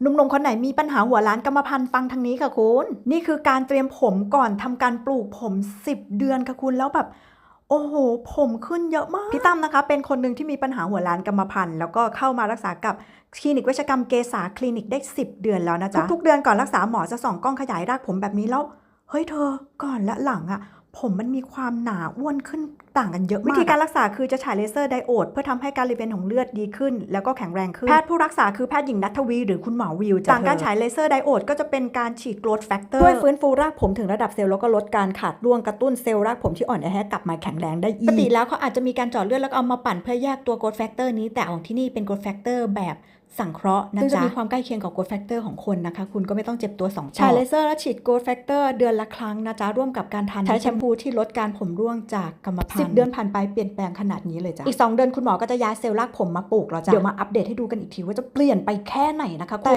หนุ่มๆคนไหนมีปัญหาหัวล้านกรรมพันธุ์ฟังทางนี้ค่ะคุณ นี่คือการเตรียมผมก่อนทำการปลูกผม 10 เดือนค่ะคุณแล้วแบบโอ้โห ผมขึ้นเยอะมาก พี่ตั้มนะคะ เป็นคนหนึ่งที่มีปัญหาหัวล้านกรรมพันธุ์ แล้วก็เข้ามารักษากับคลินิกเวชกรรมเกษาคลินิกได้ 10 เดือนแล้วนะจ๊ะ ทุกๆเดือนก่อนรักษาหมอจะส่องกล้องขยายรากผมแบบนี้แล้ว เฮ้ยเธอ ก่อนและหลังอะ ผมมันมีความหนาอ้วนขึ้นต่างกันเยอะมาก วิธีการรักษาคือจะฉายเลเซอร์ไดโอด เพื่อทำให้การรีเวนของเลือดดีขึ้น แล้วก็แข็งแรงขึ้น แพทย์ผู้รักษาคือแพทย์หญิงนัทวี หรือคุณหมอวิวจ้ะต่างการฉายเลเซอร์ไดโอดก็จะเป็นการฉีดโกรทแฟกเตอร์ช่วยฟื้นฟูรากผมถึงระดับเซลล์แล้วก็ลดการขาดร่วงกระตุ้นเซลล์รากผมที่อ่อนแอให้กลับมาแข็งแรงได้อีกปกติแล้วเขาอาจจะมีการเจาะเลือดแล้วก็เอามาปั่นเพื่อแยกตัวโกรทแฟกเตอร์นี้แต่ของที่นี่เป็นโกรทแฟกเตอร์แบบสังเคราะห์นะจ๊ะซึ่งจะมีความใกล้เคียงกับโกรทแฟกเตอร์ของคนนะคะ คุณก็ไม่ต้องเจ็บตัวสองต่อฉายเลเซอร์และฉีดโกรทแฟกเตอร์เดือนละครั้งนะจ๊ะ ร่วมกับการทานใช้แชมพูที่ลดการผมร่วงจากกรรมพันธุ์สิบเดือนผ่านไปเปลี่ยนแปลงขนาดนี้เลยจ้ะ อีก 2 เดือนคุณหมอก็จะย้ายเซลล์รากผมมาปลูกแล้วจ้ะ เดี๋ยวมาอัปเดตให้ดูกันอีกทีว่าจะเปลี่ยนไปแค่ไหนนะคะ